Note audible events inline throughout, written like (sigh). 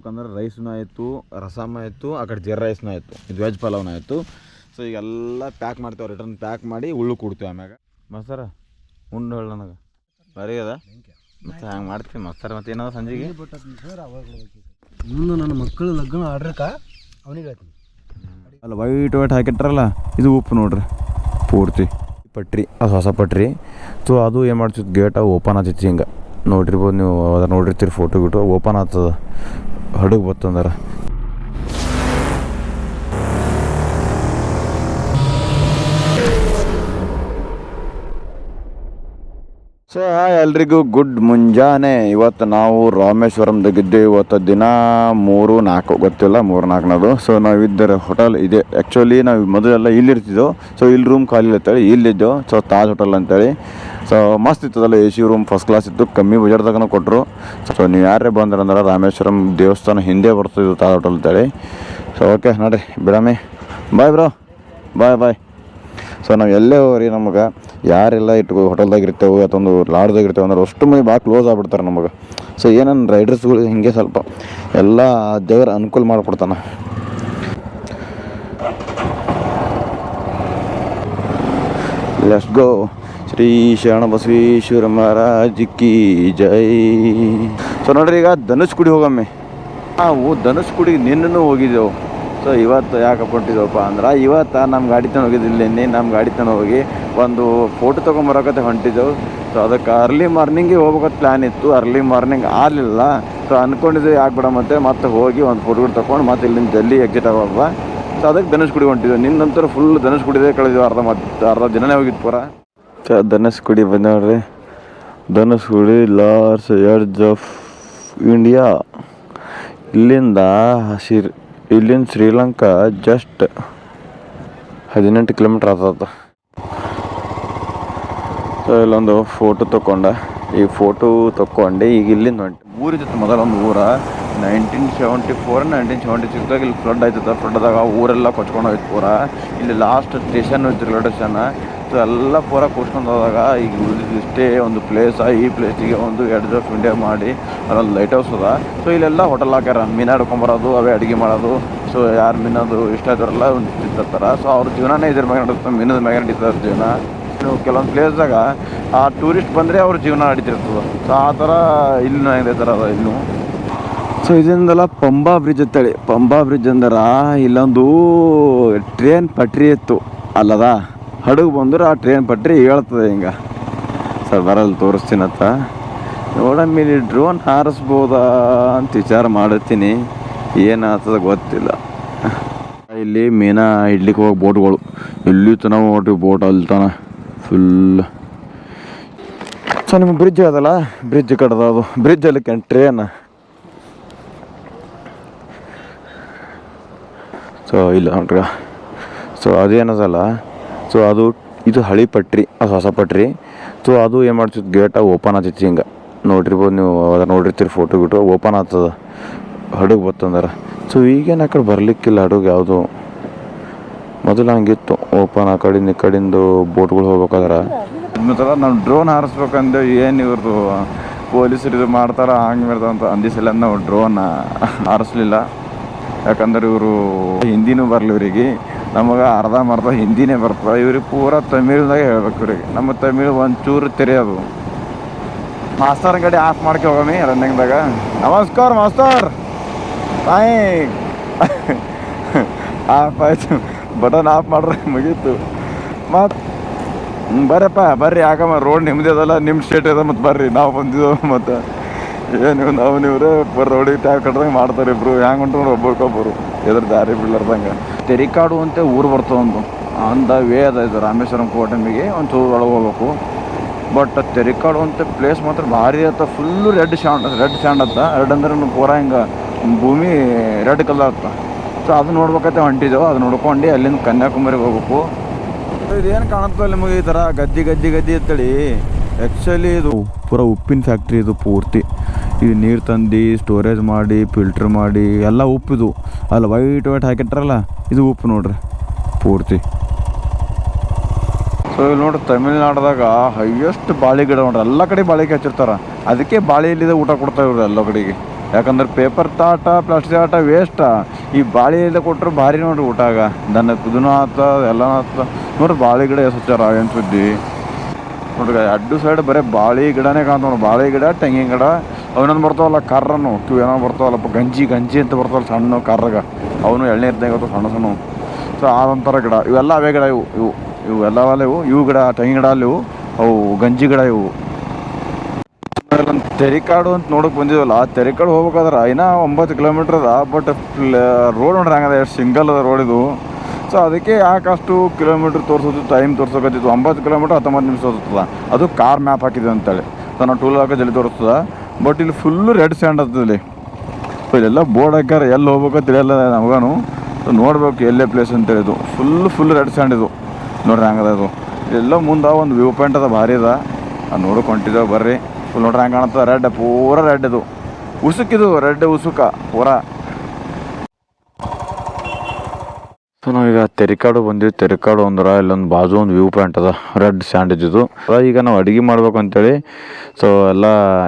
ಯಾಕಂದ್ರೆ ರೈಸ್ನೂ ಆಯಿತು ರಸಮ್ ಆಯಿತು ಆ ಕಡೆ ಜೀರ ರೈಸ್ನೂ ಆಯಿತು. ಇದು ವೆಜ್ ಪಲಾವ್ನೂ ಆಯಿತು. ಸೊ ಈಗೆಲ್ಲ ಪ್ಯಾಕ್ ಮಾಡ್ತೇವೆ ರಿಟರ್ನ್ ಪ್ಯಾಕ್ ಮಾಡಿ ಉಳ್ಳು ಕೊಡ್ತೀವಿ ಆಮ್ಯಾಗ. ಮಸ್ತಾರ ಉಂಡು ಹೇಳ ನನಗೆ. ಬರೀ ಅದ? ಮತ್ತೆ ಹಂಗೆ ಮಾಡ್ತೀವಿ ಮಸ್ತಾರ ಮತ್ತೆ ಏನದ ಸಂಜೆಗೆ? ಮುಂದೆ ನನ್ನ ಮಕ್ಕಳು ಲಗ್ನ ಆಡ್ರಕ ಅವನಿಗೆ ಹೇಳ್ತೀನಿ. ಅಲ್ಲ ವೈಟ್ ವೈಟ್ ಹಾಕಿಟ್ರಲ್ಲ ಇದು ಉಪ್ಪು ನೋಡ್ರಿ. ಪೂರ್ತಿ. ಪಟ್ರಿ ಅದು ಹೊಸ ಪಟ್ರಿ. ಸೊ ಅದು ಏನು ಮಾಡ್ತಿತ್ತು ಗೇಟ ಓಪನ್ ಆಗ್ತಿತ್ತು ಹಿಂಗೆ. ನೋಡಿರ್ಬೋದು ನೀವು ಅದ ನೋಡಿರ್ತೀರಿ ಫೋಟೋ ಗಿಟೋ. ಓಪನ್ ಆಗ್ತದ. ಹಡಗು ಬತ್ತಂದಾರ. ಸೊ ಎಲ್ರಿಗೂ, ಗುಡ್ ಮುಂಜಾನೆ. ಇವತ್ತು ನಾವು ರಾಮೇಶ್ವರಂದಾಗಿದ್ದೆ ಇವತ್ತು ದಿನ ಮೂರು, ನಾಲ್ಕು, ಗೊತ್ತಿಲ್ಲ, ಮೂರು, ನಾಲ್ಕನದು. ಸೊ ನಾವು ಇದ್ದರ ಹೋಟೆಲ್ ಇದೆ. ಆ್ಯಕ್ಚುಲಿ ನಾವು ಮೊದಲೆಲ್ಲ ಇಲ್ಲಿರ್ತಿದ್ದೆವು ಸೊ ಇಲ್ಲಿ ರೂಮ್ ಖಾಲಿ ಇಲ್ಲಿ ಇಲ್ಲಿದ್ದೆವು ಸೊ ತಾಜ್ ಹೋಟೆಲ್ ಅಂತೇಳಿ. ಸೊ ಮಸ್ತ್ ಇತ್ತದಲ್ಲ A C room first class ಇತ್ತು. ಕಮ್ಮಿ ಬಜೆಟ್ದಾಗನ ಕೊಟ್ಟರು ಸೊ ನೀವು ಯಾರೇ ಬಂದ್ರಂದ್ರೆ ರಾಮೇಶ್ವರಂ ದೇವಸ್ಥಾನ ಹಿಂದೆ ಬರ್ತಿದ್ದು ತಾಜ್ ಹೋಟೆಲ್ ಅಂತೇಳಿ. ಸೊ ಓಕೆ ನೋಡಿರಿ, ಬಿಡಮಿ. ಬಾಯ್ ಬ್ರೋ ಬಾಯ್ ಬಾಯ್ ಸೊ ನಾವು ಎಲ್ಲೇ ಹೋಗ್ರಿ ನಮಗೆ, ಯಾರೆಲ್ಲ ಇಟ್ಕೋ ಹೋಟೆಲ್ದಾಗ ಇರ್ತೇವೆ, ಅಥವಾ ಒಂದು ಲಾಡ್ದಾಗ ಇರ್ತೇವೆ, ಅಂದ್ರೆ ಅಷ್ಟು ಮಂದಿ ಭಾಳ ಕ್ಲೋಸ್ ಆಗ್ಬಿಡ್ತಾರೆ ನಮಗೆ. ಸೊ ಏನನ್ನ ರೈಡರ್ಸ್ಗಳು ಹಿಂಗೆ ಸ್ವಲ್ಪ ಎಲ್ಲ ದೇವರ ಅನುಕೂಲ ಮಾಡಿಕೊಡ್ತಾನೆ. ಲೆಟ್ಸ್ ಗೋ ಶ್ರೀ ಶರಣ ಬಸವೇಶ್ವರ ಮಹಾರಾಜ್ ಕಿ ಜೈ. ಸೊ ನೋಡ್ರಿ, ಈಗ ಧನುಷ್ಕುಡಿ ಹೋಗಮ್ಮೆ. ನಾವು ಧನುಷ್ಕುಡಿ ನಿನ್ನೂ ಹೋಗಿದ್ದೆವು. ಸೊ ಇವತ್ತು ಯಾಕೆ ಹೊಂಟಿದವಪ್ಪ ಅಂದ್ರೆ, ಇವತ್ತು ನಮ್ಮ ಗಾಡಿ ತನ ಹೋಗಿದ್ದಿಲ್ಲ ನಿನ್ನೆ ನಮ್ಮ ಗಾಡಿ ತನ ಹೋಗಿ ಒಂದು ಫೋಟೋ ತೊಗೊಂಬರೋಕತ್ತೆ ಹೊಂಟಿದ್ದೆವು ಸೊ ಅದಕ್ಕೆ ಅರ್ಲಿ ಮಾರ್ನಿಂಗಿಗೆ ಹೋಗ್ಬೇಕಂತ ಪ್ಲ್ಯಾನ್ ಇತ್ತು. ಅರ್ಲಿ ಮಾರ್ನಿಂಗ್ ಆಗಲಿಲ್ಲ. ಸೊ ಅಂದ್ಕೊಂಡಿದ್ದೆ ಯಾಕೆ ಬಿಡ ಮತ್ತೆ ಮತ್ತೆ ಹೋಗಿ ಒಂದು ಫೋಟೋ ತೊಗೊಂಡು ಮತ್ತೆ ಇಲ್ಲಿಂದ ಜಲ್ದಿ ಎಕ್ಸಿಟ್ ಆಗೋಲ್ವ ಸೊ ಅದಕ್ಕೆ ಧನುಷ್ಕುಡಿ ಹೊಂಟಿದ್ದೆವು ನಿನ್ನಂತರ ಫುಲ್ ಧನುಷ್ಕುಡಿದೇ ಕಳೆದಿದ್ದು ಅರ್ಧ ಮತ್ತೆ ಅರ್ಧ ದಿನನೇ ಹೋಗಿತ್ತು ಪೂರ. ಸೊ ಧನುಷ್ಕುಡಿ ಬಂದ ನೋಡ್ರಿ ಧನುಷ್ಕುಡಿ ಲಾರ್ಸ್ ಎಡ್ಜ್ ಆಫ್ ಇಂಡಿಯಾ ಇಲ್ಲಿಂದ ಹಸಿರು ಇಲ್ಲಿಂದ ಶ್ರೀಲಂಕಾ ಜಸ್ಟ್ ಹದಿನೆಂಟು ಕಿಲೋಮೀಟ್ರ್ ಆಗ್ತದ ಸೊ ಇಲ್ಲೊಂದು ಫೋಟೋ ತಗೊಂಡೆ ಈ ಫೋಟೋ ತಗೊಂಡು ಈಗ ಇಲ್ಲಿಂದ ಹೊಂಟೆ. ಊರಿತ್ತು ಮೊದಲೊಂದು ಊರ. Nineteen seventy four nineteen seventy ಸಿಕ್ಸ್ದಾಗ ಇಲ್ಲಿ ಫ್ಲಡ್ ಆಯ್ತದ. ಫ್ಲಡ್ದಾಗ ಊರೆಲ್ಲ ಕೊಚ್ಕೊಂಡು ಹೋಯ್ತು ಪೂರ. ಇಲ್ಲಿ ಲಾಸ್ಟ್ ಸ್ಟೇಷನ್ ಹೋಯ್ತು ರೈಲ್ವೆ ಸ್ಟೇಷನ್ ಎಲ್ಲ ಪೂರ ಕೂರ್ಸ್ಕೊಂಡು ಹೋದಾಗ ಈಗ ಇಷ್ಟೇ ಒಂದು ಪ್ಲೇಸ ಈ ಪ್ಲೇಸಿಗೆ ಒಂದು ಎಡ್ಜ್ ಆಫ್ ಇಂಡಿಯಾ ಮಾಡಿ ಅದೊಂದು ಲೈಟ್ ಹೌಸ್ ಅದ. ಸೊ ಇಲ್ಲೆಲ್ಲ ಹೋಟೆಲ್ ಹಾಕ್ಯಾರ. ಮೀನು ಹಿಡ್ಕೊಂಬರೋದು ಅವೇ ಅಡುಗೆ ಮಾಡೋದು. ಸೊ ಯಾರು ಮೀನದು ಇಷ್ಟ ಆಯ್ತಾರಲ್ಲ ಒಂದು ತಿಂತಾರ ಸೊ ಅವ್ರ ಜೀವನನೇ ಇದ್ರ ಮ್ಯಾಗ ನಡೀತದೆ ಮೀನದ ಮ್ಯಾಗ ನಡೀತಾರೆ ಜೀವನ. ಕೆಲವೊಂದು ಪ್ಲೇಸ್ದಾಗ ಆ ಟೂರಿಸ್ಟ್ ಬಂದರೆ ಅವ್ರ ಜೀವನ ನಡೀತಿರ್ತದೆ. ಸೊ ಆ ಥರ ಇಲ್ಲಿ ಇದೆ ಥರ ಅದ ಇನ್ನು ಸೊ ಇದರಿಂದಲ್ಲ ಪಂಬಾ ಬ್ರಿಡ್ಜ್ ಅಂತೇಳಿ. ಪಂಬಾ ಬ್ರಿಡ್ಜ್ ಅಂದ್ರೆ ಇಲ್ಲೊಂದು ಟ್ರೈನ್ ಪಟ್ರಿ ಇತ್ತು. ಅಲ್ಲದ? ಹಡಗು ಬಂದ್ರೆ ಆ ಟ್ರೈನ್ ಪಟ್ರಿ ಹೇಳ್ತದೆ ಹಿಂಗೆ. ಸರ್ ಬರಲ್ಲ ತೋರಿಸ್ತೀನತ್ತ. ನೋಡಮ್ಮಿ ನೀ ಡ್ರೋನ್ ಹಾರಿಸ್ಬೋದಾ ಅಂತ ವಿಚಾರ ಮಾಡುತ್ತೀನಿ ಏನಾಗ್ತದ ಗೊತ್ತಿಲ್ಲ. ಇಲ್ಲಿ ಮೀನಾ ಇಡ್ಲಿಕ್ಕೆ ಹೋಗಿ ಬೋಟ್ಗಳು. ಇಲ್ಲಿ ತನಕ ನೋಡ್ರಿ ಬೋಟ್ ಅಲ್ಲಿ ತನ ಫುಲ್ ಸೊ, ನಿಮ್ಗೆ ಬ್ರಿಡ್ಜ್ ಅದಲ್ಲ? ಬ್ರಿಡ್ಜ್ ಕಡ್ದ ಅದು ಬ್ರಿಡ್ಜ್ ಅಲ್ಲಿ ಟ್ರೇನ್ ಸೊ, ಇಲ್ಲ ನೋಡ್ರಿ ಸೊ, ಅದೇನದಲ್ಲ? ಸೊ ಅದು, ಇದು ಹಳಿ ಪಟ್ರಿ ಅದು ಹೊಸ ಪಟ್ರಿ. ಸೊ ಅದು ಏನು ಮಾಡ್ತಿತ್ತು? ಗೇಟ ಓಪನ್ ಆಗ್ತಿತ್ತು ಹಿಂಗೆ. ನೋಡಿರ್ಬೋದು ನೀವು ಅದ ನೋಡಿರ್ತೀರಿ ಫೋಟೋ ಗಿಟು ಓಪನ್ ಆಗ್ತದ. ಹಡಗು ಬತ್ತಂದ್ರೆ. ಸೊ ಈಗೇನು ಆ ಕಡೆ ಬರಲಿಕ್ಕಿಲ್ಲ ಹಡಗು ಯಾವುದು. ಮೊದಲು ಹಂಗಿತ್ತು. ಓಪನ್ ಆ ಕಡೆಯಿಂದ ಈ ಕಡಿಂದು ಬೋಟ್ಗಳು ಹೋಗ್ಬೇಕಾದ್ರೆ. ನಾವು ಡ್ರೋನ್ ಹಾರಿಸ್ಬೇಕಂದ್ರೆ ಏನು ಇವ್ರದ್ದು ಪೊಲೀಸರು ಇದು ಮಾಡ್ತಾರ, ಹಂಗೆ ಅಂತ ಅಂದಿಸಲ್ಲ. ನಾವು ಡ್ರೋನ್ ಹಾರಿಸ್ಲಿಲ್ಲ. ಯಾಕಂದ್ರೆ ಇವರು ಹಿಂದಿನೂ ಬರಲಿ ಇವರಿಗೆ ನಮಗೆ ಅರ್ಧ ಮರ್ಧ ಹಿಂದಿನೇ ಬರ್ತದೆ. ಇವ್ರಿಗೆ ಪೂರ ತಮಿಳ್ದಾಗ ಹೇಳ್ಬೇಕು ಇವ್ರಿಗೆ. ನಮ್ಮ ತಮಿಳು ಒಂಚೂರು ತೆರೆಯೋದು. ಮಾಸ್ತರ್ ಗಾಡಿ ಆಫ್ ಮಾಡ್ಕೆ ಹೋಗಮಿ ರನ್ನಿಂಗ್ದಾಗ ನಮಸ್ಕಾರ ಮಾಸ್ತರ್. ತಾಯಿ (laughs) ಆಫ್ ಆಯ್ತು. ಬಟನ್ ಆಫ್ ಮಾಡ್ರೆ ಮುಗೀತು. ಮತ್ತು ಬರ್ರಪ್ಪ, ಬರ್ರಿ. ಯಾಕಮ್ಮ ರೋಡ್ ನಿಮ್ಮದೇ ಅದಲ್ಲ. ನಿಮ್ಮ ಸ್ಟೇಟ್ ಇದೆ ಮತ್ತು ಬರ್ರಿ. ನಾವು ಬಂದಿದ್ದೆವು ಮತ್ತು ಏನು, ನಾವು ನೀವ್ರೆ ರೋಡಿಗೆ ಕಟ್ಟಿದಂಗೆ ಕಟ್ದಂಗೆ ಮಾಡ್ತಾರೆ ಇಬ್ರು ಹೆಂಗೆ ಒಬ್ಬರು ಒಬ್ಬರಿಗೊಬ್ಬರು ಎದ್ರ ದಾರಿ ಬಿಡ್ಲಾರ್ದಂಗೆ ತೆರಿಕಾಡು ಅಂತ ಊರು ಬರ್ತದೆ ಒಂದು. ಅಂದ ವೇ ಅದ ಇದು ರಾಮೇಶ್ವರಂ ಕೋಟಮಿಗೆ ಚೂರು ಒಳಗೆ ಹೋಗ್ಬೇಕು. ಬಟ್ ತೆರಿಕಾಡು ಅಂತ ಪ್ಲೇಸ್ ಮಾತ್ರ ಭಾರಿ ಅತ್ತ full red sand red sand ಅತ್ತ ರೆಡ್ ಅಂದ್ರೆ ಪೂರ ಹಿಂಗೆ ಭೂಮಿ ರೆಡ್ ಕಲರ್ ಅತ್ತ ಸೊ ಅದು ನೋಡ್ಬೇಕಂತ ಹೊಂಟಿದ್ದೆವು ಅದು ನೋಡ್ಕೊಂಡು ಅಲ್ಲಿಂದ ಕನ್ಯಾಕುಮಾರಿಗೆ ಹೋಗ್ಬೇಕು. ಇದೇನು ಕಾಣುತ್ತಲ್ಲ ನಿಮಗೆ ಈ ಥರ ಗದ್ದಿ ಗದ್ದಿ ಗದ್ದಿ ಅಂತೇಳಿ? ಆ್ಯಕ್ಚುಲಿ ಇದು ಪೂರ ಉಪ್ಪಿನ ಫ್ಯಾಕ್ಟ್ರಿ ಇದು ಪೂರ್ತಿ. ಇದು ನೀರು ತಂದು ಸ್ಟೋರೇಜ್ ಮಾಡಿ ಫಿಲ್ಟ್ರ್ ಮಾಡಿ, ಎಲ್ಲ ಉಪ್ಪಿದು. ಅಲ್ಲ ವೈಟ್ ವೈಟ್ ಹಾಕಿಟ್ರಲ್ಲ, ಇದು ಉಪ್ಪು ನೋಡ್ರಿ, ಪೂರ್ತಿ. ಸೊ ಇಲ್ಲಿ ನೋಡ್ರಿ, ತಮಿಳ್ನಾಡ್ದಾಗ ಹೈಯೆಸ್ಟ್ ಬಾಳೆ ಗಿಡ ನೋಡ್ರಿ, ಎಲ್ಲ ಕಡೆ ಬಾಳೆ ಹಚ್ಚಿರ್ತಾರೆ. ಅದಕ್ಕೆ ಬಾಳೆ ಇಲ್ಲಿದೆ ಊಟ ಕೊಡ್ತಾ ಇವ್ರು ಎಲ್ಲ ಕಡೆಗೆ. ಯಾಕಂದ್ರೆ ಪೇಪರ್ ತಾಟ ಪ್ಲಾಸ್ಟಿಕ್ ಆಟ ವೇಸ್ಟ ಈ ಬಾಳೆ ಇಲ್ಲ ಕೊಟ್ಟರು ಭಾರಿ ನೋಡ್ರಿ ಊಟಾಗ ದನ ಕುದನ ಆತ, ಎಲ್ಲ ಆತ. ನೋಡ್ರಿ, ಬಾಳೆ ಗಿಡ ಎಸ್ತಾರ ಏನು ಸುದ್ದಿ. ನೋಡ್ರಿ, ಅಡ್ಡು ಸೈಡ್ ಬರೀ ಬಾಳೆ ಗಿಡನೇ ಕಾಣ್ತಾವ ಬಾಳೆ ಗಿಡ, ತೆಂಗಿನ ಗಿಡ. ಅವನೊಂದು ಬರ್ತಾವಲ್ಲ, ಕರ್ರನು. ಕ್ಯೂ, ಏನೋ ಬರ್ತಾವಲ್ಲಪ್ಪ ಗಂಜಿ ಗಂಜಿ ಅಂತ ಬರ್ತಾವಲ್ಲ, ಸಣ್ಣ ಕರ್ರಗ. ಅವನು ಎಳ್ನೀರು ತೆಗಿತಾವ ಸಣ್ಣ ಸಣ್ಣ. ಸೊ ಅದೊಂಥರ ಗಿಡ. ಇವೆಲ್ಲ ಅವೇ ಗಿಡ ಇವು ಇವು ಇವು, ಎಲ್ಲವಲ್ಲ ಇವು. ಇವು ಗಿಡ, ತೆಂಗಿನ ಗಿಡ ಅಲ್ಲಿ ಇವು. ಅವು ಗಂಜಿ ಗಿಡ ಇವು. ತೆರಿಕಾಡು ಅಂತ ನೋಡಕ್ ಬಂದಿದ್ವಲ್ಲ, ಆ ತೆರಿಕಾಡು ಹೋಗ್ಬೇಕಾದ್ರೆ ಇನ್ನೂ ಒಂಬತ್ತು ಕಿಲೋಮೀಟ್ರ್ ಅದ ಬಟ್ ರೋಡ್ ನೋಡ್ರಿ ಹಂಗದ, ಎಷ್ಟು ಸಿಂಗಲ್ ಅದ ರೋಡ್ ಇದು. ಸೊ ಅದಕ್ಕೆ ಯಾಕಷ್ಟು ಕಿಲೋಮೀಟ್ರ್ ತೋರಿಸೋದು ಟೈಮ್ ತೋರ್ಸೋಕತ್ತಿತ್ತು ಒಂಬತ್ತು ಕಿಲೋಮೀಟ್ರ್ ಹತ್ತೊಂಬತ್ತು ನಿಮಿಷ ತೋರಿಸ್ತದ ಅದು ಕಾರ್ ಮ್ಯಾಪ್ ಹಾಕಿದ್ವಿ ಅಂತೇಳಿ. ಸೊ ನಾವು ಟೂಲ್ ಹಾಕೋ ಜಲ್ದಿ ತೋರಿಸ್ತದ ಬಟ್ ಇಲ್ಲಿ ಫುಲ್ಲು ರೆಡ್ ಸ್ಯಾಂಡ್ ಆಗ್ತದೆ ಇಲ್ಲಿ. ಇಲ್ಲೆಲ್ಲ ಬೋರ್ಡ್ ಹಾಕ್ಯಾರ, ಎಲ್ಲಿ ಹೋಗ್ಬೇಕು ತಿಳಿಯಲ್ಲ ನಮಗನು. ಸೊ ನೋಡ್ಬೇಕು ಎಲ್ಲೇ ಪ್ಲೇಸ್ ಅಂತ ಇದು. ಫುಲ್ ಫುಲ್ ರೆಡ್ ಸ್ಯಾಂಡ್ ಇದು. ನೋಡ್ರಿ ಹಂಗದ ಅದು ಇಲ್ಲೆಲ್ಲ ಮುಂದೆ ಒಂದು ವ್ಯೂ ಪಾಯಿಂಟ್ ಅದ, ಭಾರಿ ಅದ. ಅದು ಹೊಂಟಿದ್ದೇವೆ ಬರ್ರಿ. ಫುಲ್ ನೋಡ್ರಿ ಹಂಗೆ ಕಾಣ್ತದ ರೆಡ್ ಪೂರ ರೆಡ್ ಇದು. ಉಸುಕಿದು ರೆಡ್ ಉಸುಕ, ಪೂರ. ಸೊ ನಾವೀಗ ತೆರಿಕಾಡು ಬಂದಿವಿ. ತೆರಿಕಾಡು ಅಂದ್ರೆ ಇಲ್ಲೊಂದು ಬಾಜು ಒಂದು ವ್ಯೂ ಪಾಯಿಂಟ್ ಅದ. ರೆಡ್ ಸ್ಯಾಂಡ್ ಇದ್ದಿದ್ದು. ಅದ ಈಗ ನಾವು ಅಡುಗೆ ಮಾಡ್ಬೇಕು ಅಂತೇಳಿ. ಸೊ ಎಲ್ಲ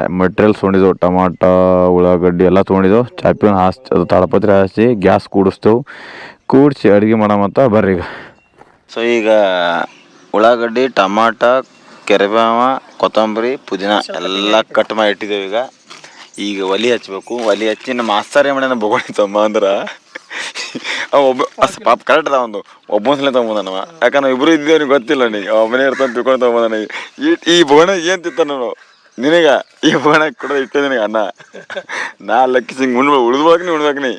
ಮೆಟೀರಿಯಲ್ಸ್ ತೊಗೊಂಡಿದ್ದೆವು. ಟಮಾಟ, ಉಳ್ಳಾಗಡ್ಡಿ ಎಲ್ಲ ತೊಗೊಂಡಿದ್ದೆವು. ಚಾಪಿ ಹಾಸ್ ಅದು ತಾಳಪತ್ರೆ ಹಾಸಿ ಗ್ಯಾಸ್ ಕೂಡಿಸ್ತೇವೆ. ಕೂಡಿಸಿ ಅಡುಗೆ ಮಾಡಮಂತ ಬರ್ರಿ ಈಗ. ಸೊ ಈಗ ಉಳ್ಳಾಗಡ್ಡಿ, ಟಮಾಟ, ಕೆರೆಬೇವ, ಕೊತ್ತಂಬರಿ, ಪುದೀನ ಎಲ್ಲ ಕಟ್ ಮಾಡಿ ಇಟ್ಟಿದ್ದೇವೆ ಈಗ. ಈಗ ಒಲಿ ಹಚ್ಬೇಕು. ಒಲಿ ಹಚ್ಚಿ ನಮ್ಮ ಮಾಸ್ತರ್ ಮಾಡ್ಯಾನ ಬೊಗಣಿ ತಮ್ಮ ಅಂದ್ರೆ ಅವ ಒಬ್ಬ ಅಸ್ ಪಾಪ ಕರೆಕ್ಟ್ ಅದ ಒಂದು ಒಬ್ಬೊಂದ್ಸಲ ತೊಗೊಂಬಂದನವ ಯಾಕಂದ್ರೆ ಇಬ್ರು ಇದ್ದೀವಿ ಅವ್ನಿಗೆ ಗೊತ್ತಿಲ್ಲ ನೀ ಒಬ್ಬನೇ ಇರ್ತಾನೆ ತಿಳ್ಕೊಂಡು ತೊಗೊಂಬಂದಾನ. ಈ ಈ ಬೊಗಣ ಏನು ನೋಡು. ನಾನು ನಿನಗ ಈ ಬೋಣ ಕೂಡ ಇಟ್ಟೆ ನಿನಗೆ ಅನ್ನ. ನಾ ಲಕ್ಕಿ ಸಿಂಗ್ ಉಣ್ಬ ಉಳಿದ್ಬೇಕು ನೀ ಉಣ್ಬೇಕು ನೀ.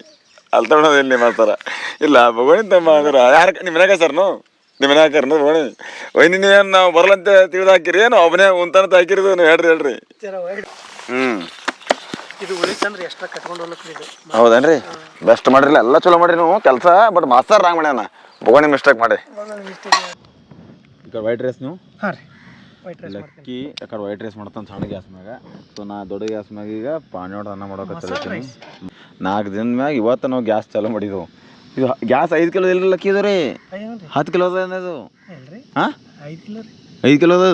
ಅಲ್ಲಿ ತಗೊಳೋದು ಎಲ್ಲಿ ಮಾಡ್ತಾರ ಇಲ್ಲ ಬೊಗಣಿ ತಮ್ಮ ಅಂದ್ರೆ ಯಾರು ನಿಮ್ಮ ಮನ್ಯಾಗ ಸರ್ನು ನಿಮ್ಮ ಮನ್ಯಾಗ ಹಾಕ್ಯಾರನು ಭಗವಣಿ ಒಯ್ ನೀವೇನು ನಾವು ಬರಲಂತೆ ತಿಳಿದು ಹಾಕಿರಿ? ಏನು? ಒಬ್ಬನೇ ಉಂತಾನಂತ ಹಾಕಿರಿದು ನೀವು ಹೇಳ್ರಿ ಹೇಳ್ರಿ. ಹ್ಞೂ ಇದು ಉಳಿತಂದ್ರೆ ಎಷ್ಟ ಕಟ್ಕೊಂಡು ಹೋಗ್ಲಕ್ರಿ ಇದು? ಹೌದೇನ್ರಿ? ಬೆಸ್ಟ್ ಮಾಡ್ರಿಲ್ಲ ಎಲ್ಲ ಚಲೋ ಮಾಡಿರಿ ನೀವು ಕೆಲಸ ಬಟ್ ಮಾಸ್ತರ್ ರಾಂಗ್ ಮಾಡ್ಯಾನ. ಬೋಗಣಿ ಮಿಸ್ಟೇಕ್ ಮಾಡಿ. ವೈಟ್ ರೈಸ್ ನೀವು? ಹಾಂ ರೀ. ವೈಟ್ ರೈಸ್ ಲಕ್ಕಿ ಯಾಕಡೆ ವೈಟ್ ರೈಸ್ ಮಾಡ್ತಾನೆ ಸಣ್ಣ ಗ್ಯಾಸ್ ಮ್ಯಾಗ. ಸೊ ನಾ ದೊಡ್ಡ ಗ್ಯಾಸ್ ಮ್ಯಾಗ ಈಗ ಪಾಣ್ಯೋಡ ಅನ್ನ ಮಾಡೋಕತ್ತೀನಿ ನಾಲ್ಕು ದಿನದ ಮ್ಯಾಗ ಇವತ್ತು ನಾವು ಗ್ಯಾಸ್ ಚಾಲೂ ಮಾಡಿದ್ವು. ಇದು ಗ್ಯಾಸ್ ಐದು ಕಿಲೋ ಇಲ್ಲ ಲಕ್ಕಿ ಇದು ರೀ? ಹತ್ತು ಕಿಲೋ ಅದ ಹಾಂ? ಐದು ಕಿಲೋ ಐದು ಕಿಲೋ ಅದ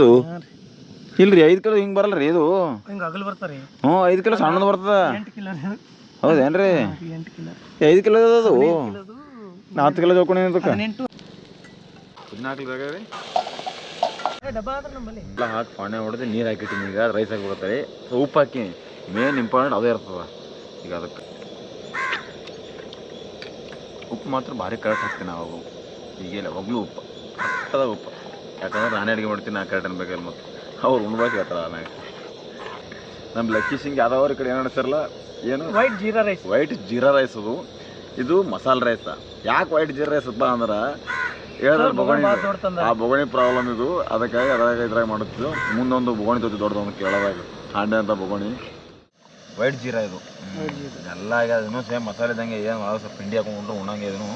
ಇಲ್ರಿ ಐದು ಕಿಲೋ ಹಿಂಗೆ ಬರಲ್ಲ ರೀ ಇದು. ಹಿಂಗೆ ಅಗಲ್ ಬರ್ತಾರೆ. ಹ್ಞೂ ಐದು ಕಿಲೋ ಸಣ್ಣದು ಬರ್ತದ. ಎಂಟು ಕಿಲೋ ರೀ. ಹೌದೇನ್ರಿ? ಎಂಟು ಕಿಲೋ. ಐದು ಕಿಲೋ ಅದ ಅದು? ನಾಲ್ಕು ಕಿಲೋ ಜೋಕೊಂಡು ಅದಕ್ಕೆ ಹದಿನೆಂಟು. ಎಲ್ಲ ಹಾಕಿ ಪಾಣೆ ಹೊಡೆದು ನೀರು ಹಾಕಿಟ್ಟಿನಿ ಈಗ ರೈಸ್ ಹಾಕಿ ಬರ್ತಾರೆ ಸೊ ಉಪ್ಪು ಹಾಕಿ ಮೇನ್ ಇಂಪಾರ್ಟೆಂಟ್ ಅದೇ ಇರ್ತದ. ಈಗ ಅದಕ್ಕೆ. ಉಪ್ಪು ಮಾತ್ರ ಭಾರಿ ಕರೆಕ್ಟ್ ಹಾಕ್ತೀನಿ ಅವಾಗ ಈಗ ಯಾವಾಗಲೂ ಉಪ್ಪು. ಕರೆಕ್ಟದ ಉಪ್ಪು. ಯಾಕಂದ್ರೆ ನಾನೇ ಅಡುಗೆ ಮಾಡ್ತೀನಿ ನಾ ಕರೆಕ್ಟ್ ಅನ್ಬೇಕಲ್ಲ ಮತ್ತು ಅವ್ರು ಉಣ್ಬೇಕು ಹೇಳ್ತಾರ ಆಮ್ಯಾಗ ನಮ್ಮ ಲಕ್ಕಿ ಸಿಂಗ್ ಯಾವ್ದವ್ರ ಕಡೆ ಏನು ನಡೆಸಿರಲ್ಲ ಏನು? White jeera rice white jeera rice ಅದು. ಇದು ಮಸಾಲೆ ರೈಸ್ ಯಾಕೆ ವೈಟ್ ಜೀರಾ ರೈಸ್ ಅಪ್ಪ ಅಂದ್ರೆ ಹೇಳಿದ್ರೆ ಬೊಗಣಿ ಆ ಬೊಗಣಿ ಪ್ರಾಬ್ಲಮ್ ಇದು. ಅದಕ್ಕಾಗಿ ಅದಾಗ ಇದ್ರಾಗ ಮಾಡುತ್ತಿದ್ದು. ಮುಂದೊಂದು ಬೊಗಣಿ ತೊತ್ತಿ ದೊಡ್ಡದೊಂದು ಕೇಳೋದಾಗ. ಹಾಂಡೆ ಅಂತ ಬೊಗಣಿ ವೈಟ್ ಜೀರಾ ಇದು. ಎಲ್ಲ ಅದನ್ನು ಸೇಮ್ ಮಸಾಲೆ ಇದ್ದಂಗೆ ಏನು ಒಳಗೆ ಸ್ವಲ್ಪ ಹಿಂಡಿ ಹಾಕೊಂಡು ಉಣ್ಣಂಗೆ ಇದನ್ನು.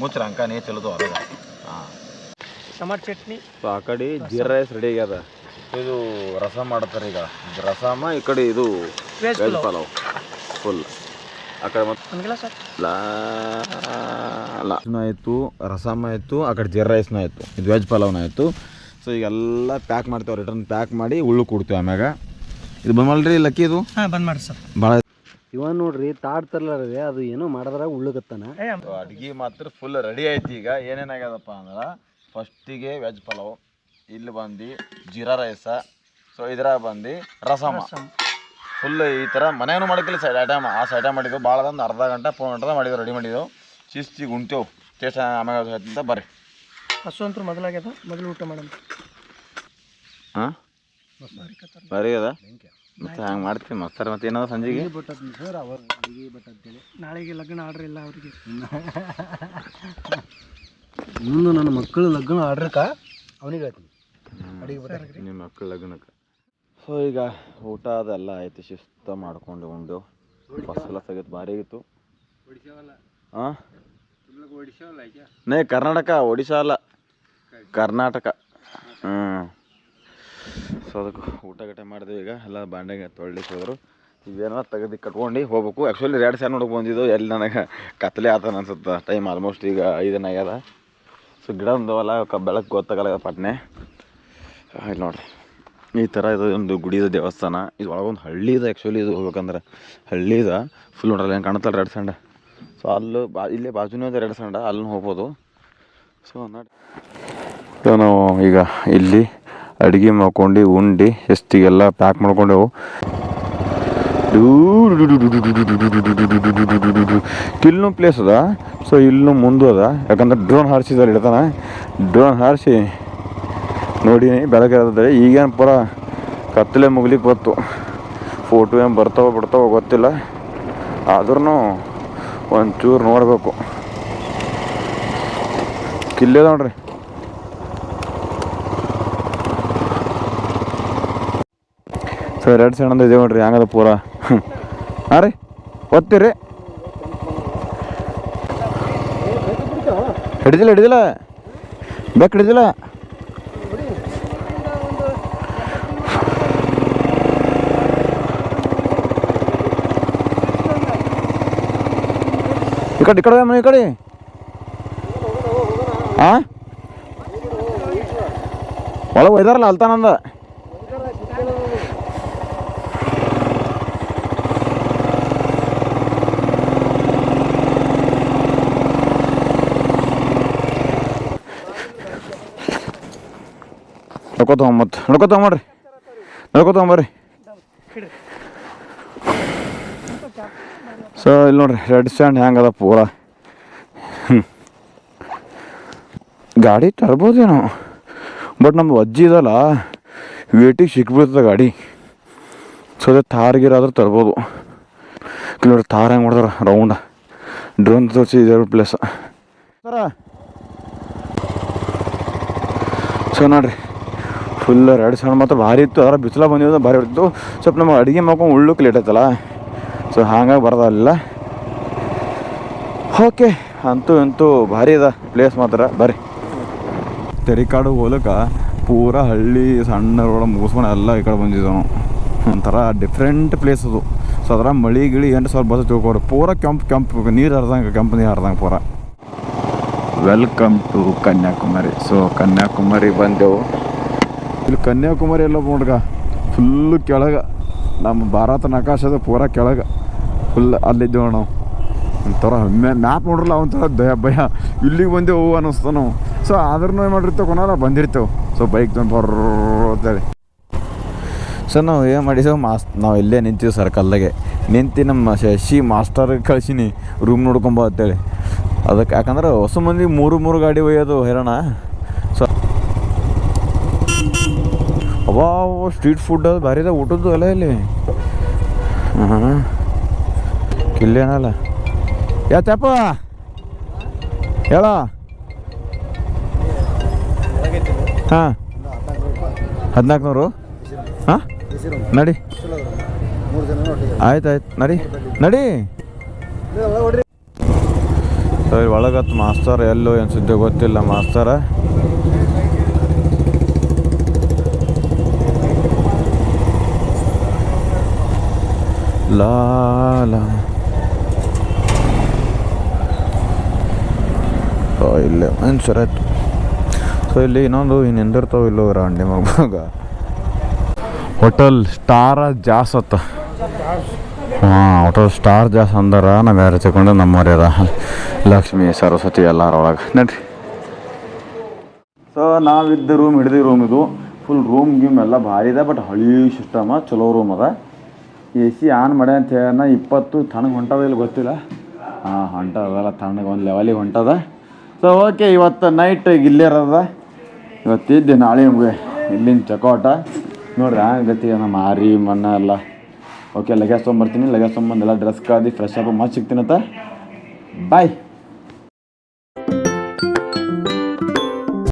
ಮುಚ್ಚರ ಅಂಕ ನೀ ಚಲೋದು ಅದಾಗ ಹಾಂ. ಟಮಾಟ್ ಚಟ್ನಿ. ಸೊ ಆ ಕಡೆ ಜೀರಾ ರೈಸ್ ರೆಡಿ ಆಗ್ಯದ. ಇದು ರಸ ಮಾಡ್ತಾರೆ ಈಗ. ರಸಮ ಈ ಕಡೆ ಇದು ವೆಜ್ ಪಲಾವ್. ಫುಲ್ ಆ ಕಡೆ ಮತ್ತೆ ಲಾ ಆಯಿತು ರಸಮ್ ಆಯಿತು ಆ ಕಡೆ ಜೀರಾ ರೈಸ್ನ ಆಯಿತು. ಇದು ವೆಜ್ ಪಲಾವ್ನ ಆಯಿತು. ಸೊ ಈಗೆಲ್ಲ ಪ್ಯಾಕ್ ಮಾಡ್ತೇವೆ ರಿಟರ್ನ್ ಪ್ಯಾಕ್ ಮಾಡಿ ಉಳ್ಳು ಕೊಡ್ತೇವೆ ಆಮ್ಯಾಗ. ಇದು ಬಂದಲ್ರಿ ಲಕ್ಕಿ ಇದು? ಹಾಂ ಬಂದ್ ಮಾಡಿ ಸರ್. ಭಾಳ ಇವ ನೋಡ್ರಿ ತಾಡ್ತಾರಲ್ಲ ಅದು ಏನೋ ಮಾಡಿದ್ರ ಉಳ್ಳುಗತ್ತಾನ ಅಡುಗೆ ಮಾತ್ರ ಫುಲ್ ರೆಡಿ ಆಯ್ತು ಈಗ. ಏನೇನಾಗ್ಯದಪ್ಪ ಅಂದ್ರೆ ಫಸ್ಟಿಗೆ ವೆಜ್ ಪಲಾವ್. ಇಲ್ಲಿ ಬಂದು ಜೀರಾ ರೈಸ ಸೊ ಇದ್ರಾಗ ಬಂದು ರಸಮ. ಫುಲ್ ಈ ಥರ ಮನೆಯೂ ಮಾಡಕ್ಕಿಲ್ಲ ಸೈಡ್ ಐಟಮ್ ಆ ಸೈಡ್ ಮಾಡಿದ್ವು ಭಾಳ ಒಂದು ಅರ್ಧ ಗಂಟೆ ಪೂರ್ಣ ಗಂಟೆ ಮಾಡಿದ್ವು ರೆಡಿ ಮಾಡಿದ್ದೆವು ಶಿಸ್ತಿಗೆ ಉಣ್ತೇವು. ಟೇಸ್ಟ್ ಆಮ್ಯಾಗ ಹೇಳ್ತಿಂತ ಬರ್ರಿ. ಹಸು ಅಂತೂ ಮೊದಲಾಗ್ಯದ? ಮೊದಲು ಊಟ ಮಾಡೋಣ ಹಾಂ? ಬರೀ ಅದ? ಮತ್ತೆ ಹಂಗೆ ಮಾಡ್ತೀವಿ ಮಸ್ತಾರ ಮತ್ತೆ ಏನದ ಸಂಜೆಗೆ? ನಾಳೆಗೆ ಲಗ್ನ ಆರ್ಡ್ರ್ ಇಲ್ಲ ಅವರಿಗೆ. (laughs) ಇನ್ನು ನನ್ನ ಮಕ್ಕಳು ಲಗ್ನ ಆರ್ಡ್ರಕ್ಕ ಅವನಿಗೆ ಹೇಳ್ತೀನಿ. ಅಡಿಗೆ ಬರ್ತಾರೆ ನಿಮ್ಮ ಮಕ್ಕಳ ಲಗ್ನಕ್ಕೆ. ಸೊ ಈಗ ಊಟ ಅದೆಲ್ಲ ಆಯ್ತು ಶಿಸ್ತ ಮಾಡ್ಕೊಂಡು ಉಂಡು ಫಸಲ ಎಲ್ಲ ತೆಗೆದು ಭಾರಿ ಆಗಿತ್ತು ಹಾಂ ನೇ ಕರ್ನಾಟಕ ಒಡಿಶಾ ಅಲ್ಲ. ಕರ್ನಾಟಕ. ಹ್ಞೂ ಸೊ ಅದಕ್ಕೆ ಊಟ ಗಟ್ಟೆ ಮಾಡಿದ್ವಿ ಈಗ. ಎಲ್ಲ ಬಾಂಡೆಗೆ ತೊಳ್ಲಿಕ್ಕೆ ಹೋದ್ರು ಇವೇನೋ ತೆಗೆದು ಕಟ್ಕೊಂಡು ಹೋಗ್ಬೇಕು. ಆ್ಯಕ್ಚುಲಿ ಎರಡು ಸಾವಿರ ನೋಡಕ್ಕೆ ಬಂದಿದ್ದು. ಎಲ್ಲಿ ನನಗೆ ಕತ್ಲೆ ಆತನ ಅನ್ಸುತ್ತೆ? ಟೈಮ್ ಆಲ್ಮೋಸ್ಟ್ ಈಗ ಐದನೇ ಆಗ್ಯದ. ಸೊ ಗಿಡ ಒಂದು ಅಲ್ಲ ಬೆಳಕು ಗೊತ್ತಾಗಲ್ಲ ಪಟ್ನೆ. ಇಲ್ಲಿ ನೋಡ್ರಿ. ಈ ಥರ ಇದು ಒಂದು ಗುಡಿದ ದೇವಸ್ಥಾನ. ಇದು ಒಳಗೊಂದು ಹಳ್ಳಿ ಇದೆ ಆ್ಯಕ್ಚುಲಿ ಇದು ಹೋಗ್ಬೇಕಂದ್ರೆ. ಹಳ್ಳಿ ಇದೆ. ಫುಲ್ ನೋಡ್ರಲ್ಲ ಏನು ಕಾಣುತ್ತಲ್ಲ ರೆಡ್ ಸಂಡ ಸೊ ಅಲ್ಲೂ ಬಾ, ಇಲ್ಲೇ ಬಾಜುನೇ ಇದೆ ರೆಡ್ ಸಂಡ ಅಲ್ಲಿ ಹೋಗ್ಬೋದು. ಸೊ ನೋಡಿ. ನಾವು ಈಗ ಇಲ್ಲಿ ಅಡುಗೆ ಮಾಡ್ಕೊಂಡು, ಉಂಡು ಎಷ್ಟಿಗೆಲ್ಲ ಪ್ಯಾಕ್ ಮಾಡ್ಕೊಂಡೆವು. ಇಲ್ಲೂ ಪ್ಲೇಸ್ ಅದ. ಸೊ ಇಲ್ಲೂ ಮುಂದೆ ಅದ. ಯಾಕಂದ್ರೆ ಡ್ರೋನ್ ಹಾರಿಸಿದಾರೆ ಇಡ್ತಾನೆ ಡ್ರೋನ್ ಹಾರಿಸಿ ನೋಡೀನಿ ಬೆಳಗ್ಗೆ ಅದ್ರೆ ಈಗೇನು ಪೂರ ಕತ್ತಲೆ ಮುಗ್ಲಿಕ್ಕೆ ಗೊತ್ತು ಫೋಟೋ ಏನು ಬರ್ತಾವ ಬಿಡ್ತಾವ ಗೊತ್ತಿಲ್ಲ. ಆದ್ರೂ ಒಂಚೂರು ನೋಡಬೇಕು. ಕಿಲ್ಲೇ ನೋಡ್ರಿ. ಸರ್ ಎರಡು ಸಣ್ಣ ಇದೆ ನೋಡ್ರಿ, ಹಂಗದ ಪೂರ. ಹಾಂ ರೀ ಓದ್ತೀರಿ ಹಿಡಿದಿಲ್ಲ ಹಿಡಿದಿಲ್ಲ. ಬೇಕು ಹಿಡಿದಿಲ್ಲ. ಕಡೆ, ಈ ಕಡೆ ಮನೆ ಈ ಕಡೆ. ಹಾಂ ಒಳಗೆ ಒಯ್ದಾರಲ್ಲ ಅಲ್ತಾನಂದ. ನಡ್ಕೋತ ಮತ್ತೆ ನಡ್ಕೋತ ಮಾಡ್ರಿ. ನಡ್ಕೋತ ಬರ್ರಿ. ಸೊ ಇಲ್ಲಿ ನೋಡ್ರಿ ರೆಡ್ ಸ್ಟ್ಯಾಂಡ್ ಹೆಂಗದ ಪೂರ. ಗಾಡಿ ತರ್ಬೋದೇನೋ. ಬಟ್ ನಮ್ದು ಅಜ್ಜಿ ಇದಲ್ಲ, ವೇಟಿಗೆ ಸಿಕ್ಬಿಡ್ತದೆ ಗಾಡಿ. ಸೊ ಅದೇ ತಾರ್ ಗೀರ್ ಆದ್ರೆ ತರ್ಬೋದು. ನೋಡ್ರಿ ತಾರ್ ಹೆಂಗೆ ಮಾಡ್ತಾರ ರೌಂಡ್ ಡ್ರೋನ್ ತೋರಿಸಿ ಇದೇ ಪ್ಲೇಸ್ ಸರ ಸೊ ನೋಡ್ರಿ ಫುಲ್ ರೆಡ್ ಸೌಂಡ್ ಮಾತ್ರ ಭಾರಿ ಇತ್ತು ಅದರ ಬಿಸಿಲ ಬಂದಿದ್ದು ಭಾರಿ ಇತ್ತು ಸ್ವಲ್ಪ ನಮಗೆ ಅಡುಗೆ ಮಾಡ್ಕೊಂಡು ಉಳ್ಳಕ್ಕೆ ಲೇಟ್ ಸೊ ಹಾಗಾಗಿ ಬರೋದಲ್ಲ. ಓಕೆ ಅಂತೂ ಅಂತೂ ಭಾರಿ ಅದ ಪ್ಲೇಸ್ ಮಾತ್ರ. ಬರ್ರಿ. ತೆರಿಕಾಡು ಹೋಲಕ ಪೂರ ಹಳ್ಳಿ ಸಣ್ಣ ರೋಡ ಮುಗಿಸ್ಕೊಂಡು ಎಲ್ಲ ಈ ಕಡೆ ಬಂದಿದ್ದೆವು ನಾವು ಒಂಥರ ಡಿಫ್ರೆಂಟ್ ಪ್ಲೇಸ್ ಅದು. ಸೊ ಅದರ ಮಳಿ ಗಿಳಿ ಎಂಟು ಸಾವಿರ ಬಸ್ ತಿಳ್ಕೊಡ್ರಿ ಪೂರ ಕೆಂಪು ಕೆಂಪು ನೀರು ಹರಿದಂಗೆ ಕೆಂಪು ನೀರು ಹರಿದಂಗೆ ಪೂರ. Welcome to Kanyakumari so Kanyakumari ಬಂದೆವು. ಇಲ್ಲಿ ಕನ್ಯಾಕುಮಾರಿ ಎಲ್ಲ ನೋಡ್ಗ ಫುಲ್ಲು ಕೆಳಗೆ. ನಮ್ಮ ಭಾರತ ನಕಾಶದ ಪೂರ ಕೆಳಗೆ. ಫುಲ್ ಅಲ್ಲಿದ್ದೇವೆ ನಾವು ಒಂಥರ ಮ್ಯಾಪ್ ನೋಡ್ರಲ್ಲ ಒಂಥರ ದಯ ಭಯ. ಇಲ್ಲಿಗೆ ಬಂದೇವು ಅನ್ನಿಸ್ತು ನಾವು. ಸೊ ಆದ್ರೂ ಏನು ಮಾಡಿರ್ತೇವೆ ಕೊನಾರ ಬಂದಿರ್ತೇವೆ. ಸೊ ಬೈಕ್ ತಂದು ಬರ್ತೇವೆ ಸೊ ನಾವು ಏನು ಮಾಡಿದ್ದೇವೆ ಮಾಸ್, ನಾವು ಇಲ್ಲೇ ನಿಂತೀವಿ ಸರ್ಕಲ್ದಾಗೆ ನಿಂತು ನಮ್ಮ ಶಶಿ ಮಾಸ್ಟರ್ ಕಳಿಸೀನಿ. ರೂಮ್ ನೋಡ್ಕೊಂಬ ಅಂತೇಳಿ. ಅದಕ್ಕೆ ಯಾಕಂದ್ರೆ ಹೊಸ ಮಂದಿ ಮೂರು ಮೂರು ಗಾಡಿ ಒಯ್ಯೋದು ಹೈರಾಣ. ಸೊ ಅವಾ ಸ್ಟ್ರೀಟ್ ಫುಡ್ ಅದು ಭಾರಿ ಊಟದ್ದು ಅಲ್ಲ ಇಲ್ಲಿ. ಹಾಂ ಕಿಲ್ಲೇನಲ್ಲ. ಯಾತಪ್ಪ ಹೇಳ? ಹಾಂ. ಹದಿನಾಲ್ಕು ನೂರು ಹಾಂ? ನಡಿ. ಆಯ್ತು ಆಯ್ತು. ನಡಿ. ನಡಿ. ಒಳಗತ್ತು ಮಾಸ್ತರ್ ಎಲ್ಲೋ ಏನು ಸುದ್ದಿ ಗೊತ್ತಿಲ್ಲ ಮಾಸ್ತರ. ಲಾ ಲಾ ಓ ಇಲ್ಲೇ. ಆಯ್ತು. ಸೊ ಇಲ್ಲಿ ಇನ್ನೊಂದು ಇನ್ನು ಎಂದಿರ್ತಾವ ಇಲ್ಲೋ ರಾಂಡಿ ಮಗ ಹೋಟೆಲ್ ಸ್ಟಾರ ಜಾಸ್ ಅತ್ತ. ಹಾಂ ಹೋಟೆಲ್ ಸ್ಟಾರ್ ಜಾಸ್ ಅಂದಾರ. ನಾವು ಯಾರು ತಗೊಂಡು ನಮ್ಮವ್ರಿ ಅದ ಲಕ್ಷ್ಮಿ ಸರಸ್ವತಿ ಎಲ್ಲರೊಳಗೆ ನಡ್ರಿ. ಸೊ ನಾವಿದ್ದ ರೂಮ್ ಹಿಡ್ದು ರೂಮ್ ಇದು. ಫುಲ್ ರೂಮ್ ಗೀಮ್ ಎಲ್ಲ ಭಾರಿ ಇದೆ ಬಟ್ ಹಳಿ ಸಿಸ್ಟಮ ಚಲೋ ರೂಮ್ ಅದ. ಎ ಸಿ ಆನ್ ಮಾಡಿ ಅಂತ ಹೇಳ ಇಪ್ಪತ್ತು ತಣ್ಣಗೆ ಹೊಂಟದ ಇಲ್ಲಿ ಗೊತ್ತಿಲ್ಲ. ಹಾಂ ಹೊಂಟದಲ್ಲ ತಣ್ಣಗೆ ಒಂದು ಲೆವೆಲಿಗೆ ಹೊಂಟದ. ಸೊ ಓಕೆ ಇವತ್ತು ನೈಟ್ ಇಲ್ಲಿರೋದ ಇವತ್ತಿದ್ದೆ ನಾಳೆ ನಮಗೆ ಇಲ್ಲಿನ ಚಕೋಟ. ನೋಡ್ರಿ, ಆ ಗತಿ ನಮ್ಮ ಆರಿ ಮಣ್ಣ ಎಲ್ಲ. ಓಕೆ ಲಗೇಜ್ ತೊಗೊಂಬರ್ತೀನಿ ಲಗೇಜ್ ತೊಗೊಂಬಂದು ಎಲ್ಲ ಡ್ರೆಸ್ ಕಾದಿ ಫ್ರೆಶ್ ಅಪ್ ಮಾಡಿ ಸಿಗ್ತೀನಂತ ಬಾಯ್